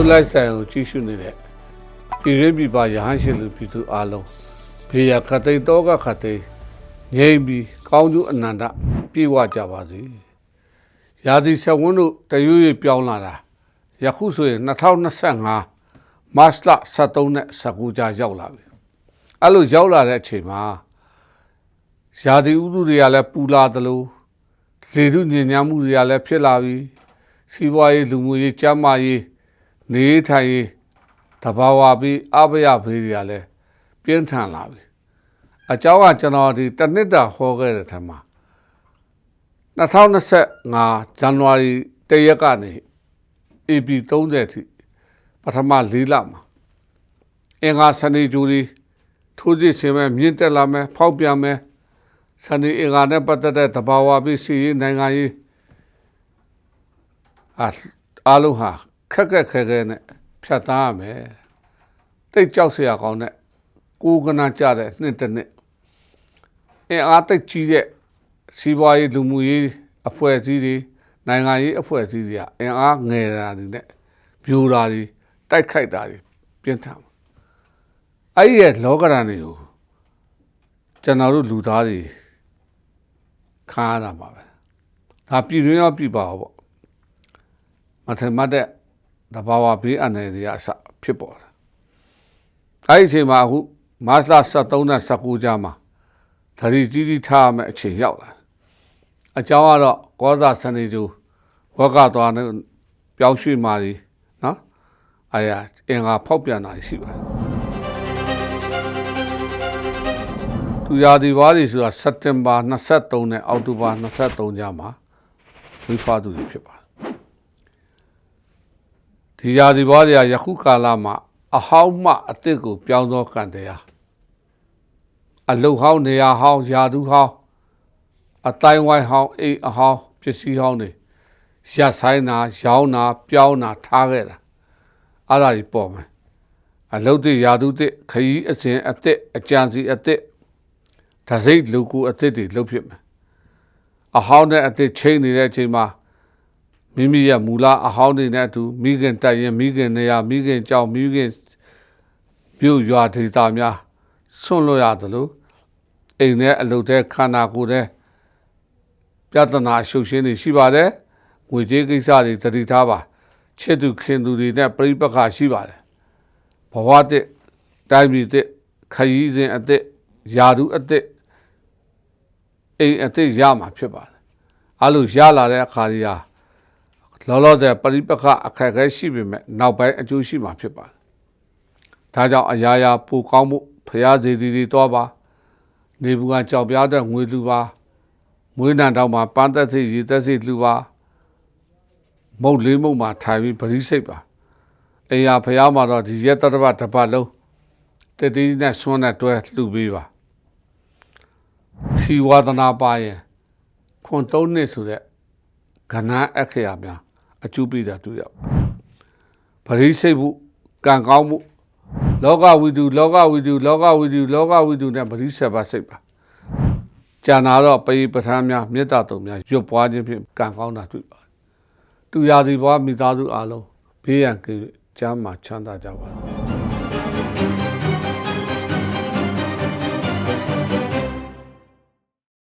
လူလိုက်ဆိုင်ကိုကြီးရှုနေတဲ့ပြည်ရင်းပြည်ပရဟန်းရှင်လူပြည်သူအားလုံးဘေးရခတ်သိမ်းတော့ကခတ်သိမ်းငြိမ်ပြီးကောင်းကျိုးအနန္တပြေဝကြပါစေရာသီဆက်ဝန်းတို့တရွေ့ရွေ့ပြောင်းလာတာယခုဆိုရင်2025မတ်လ23နဲ့19ကြာရောက်လာပြီအဲ့လိုရောက်လာတဲ့အချိန်မှာရာသီဥတုတွေကလည်းပူလာသလိုလေထုညဉ့်ညမ်းမှုတွေကလည်းဖြစ်လာပြီစီးပွားရေးလူမှုရေးကျန်းမာရေး နေထိုင်ရေးတဘာဝပြီးအဘယဘေးတွေကလည်းပြင်းထန်လာပြီအเจ้าကကျွန်တော်ဒီတစ်နှစ်တာဟောခဲ့တဲ့ထက်မှာ2025ဇန်နဝါရီတရက်ကနေ AP 30ထိပထမ၄လမှာအင်္ဂါစနေဂျူရီထိုးစစ်ဆင်မဲ့မြင့်တက်လာမဲ့ဖောက်ပြန်မဲ့စနေအင်္ဂါနဲ့ပတ်သက်တဲ့တဘာဝပြီးစီရေးနိုင်ငံရေးအာအားလုံးဟာ ခက်ခက်ခဲခဲနဲ့ဖြတ်သားရမယ်တိတ်ကြောက်စရာကောင်းတဲ့ကိုယ်ကနာကြတဲ့နှစ်တစ်နှစ်အင်အားတိတ်ကြီးတဲ့စီးပွားရေးလူမှုရေးအဖွဲ့အစည်းတွေနိုင်ငံရေးအဖွဲ့အစည်းတွေကအင်အားငယ်တာတွေနဲ့ပြိုတာတွေတိုက်ခိုက်တာတွေပြင်းထန်အဲ့ဒီရဲ့လောကရန်တွေကိုကျွန်တော်တို့လူသားတွေခါရတာပါပဲဒါပြည်တွင်းရောပြည်ပါရောပေါ့မထင်မှတ်တဲ့ တဘာဝဘေးအန္တရာယ်တွေအစဖြစ်ပေါ်တာအဲ့ဒီအချိန်မှာအခုမတ်လ23နဲ့19ကြားမှာဓာရီကြီးကြီးထားရမယ့်အချိန်ရောက်လာအကြောင်းကတော့ကောဇာစနေကျိုးဝက်ကသွားနဲ့ပြောင်းရွှေ့မာကြီးနော်အာရအင်္ဂါဖောက်ပြန်တာရှိပါတယ်သူရာဒီဘားတွေဆိုတာစက်တင်ဘာ23နဲ့အောက်တိုဘာ23ကြားမှာဝိဖာသူတွေဖြစ်ပါတယ် ဒီရာဒီဘားတွေကယခုကာလမှာအဟောင်းမှအစ်စ်ကိုပြောင်းသောကံတရားအလုတ်ဟောင်းနေရာဟောင်းယာဒူးဟောင်းအတိုင်းဝိုင်းဟောင်းအိမ်အဟောင်းပစ္စည်းဟောင်းတွေရက်ဆိုင်တာရောင်းတာပြောင်းတာထားခဲ့တာအဲ့ဒါကြီးပေါ်မယ်အလုတ်တွေယာဒူးတွေခရီးအစဉ်အစ်စ်အကြံစီအစ်စ်ဒါစိတ်လူကူအစ်စ်တွေလှုပ်ဖြစ်မယ်အဟောင်းနဲ့အစ်စ်ချိန်နေတဲ့အချိန်မှာ မိမိရဲ့မူလအဟောင်းတွေနဲ့အတူမိခင်တိုက်ရင်မိခင်နေရာမိခင်ကြောင်မိခင်ပြုတ်ရွာဒေတာများဆွန့်လွတ်ရတယ်လို့အိမ်နဲ့အလုပ်တဲ့ခန္ဓာကိုယ်တဲ့ပြဿနာရှုပ်ရှင်းနေရှိပါတယ်ငွေကြေးကိစ္စတွေတတိထားပါချစ်သူခင်သူတွေနဲ့ပြိပက္ခရှိပါတယ်ဘဝတဲ့တိုင်းပြည်တဲ့ခရီးစဉ်အသက်ယာတုအသက်အိမ်အသက်ရမှာဖြစ်ပါတယ်အဲ့လိုရလာတဲ့အခါကြီးဟာ လောလောဆယ်ပရိပက္ခအခက်အခဲရှိပေမဲ့နောက်ပိုင်းအကျိုးရှိမှာဖြစ်ပါတယ်။ဒါကြောင့်အရာရာပူကောင်းမှုဖရာစီတီတီတော့ပါနေဘူးကကြောက်ပြားတဲ့ငွေလူပါမွေးနံတောင်မှာပန်းသက်စီရေသက်စီလူပါမုတ်လေးမုတ်မှာထိုင်ပြီးပရိစိတ်ပါအရာဖရာမှာတော့ဒီရက်တတပတ်တစ်ပတ်လုံးတတိနဲ့ဆွမ်းနဲ့တွဲလှူပေးပါသီဝဒနာပါရင်ခွန်သုံးနှစ်ဆိုတဲ့ကဏ္ဍအခရာများ အကျူပိတာတွေ့ရပရိစိတ်မှုကံကောင်းမှုလောကဝိတုလောကဝိတုလောကဝိတုလောကဝိတုနဲ့ပရိစ္ဆေပါစိတ်ပါကျန်တာတော့ပိပဋ္ဌာန်းများမေတ္တာတုံများရွတ်ပွားခြင်းဖြင့်ကံကောင်းတာတွေ့ပါတယ်တူရာဒီဘွားမိသားစုအလုံးဘေးရန်ကင်းချမ်းသာချမ်းသာကြပါစေ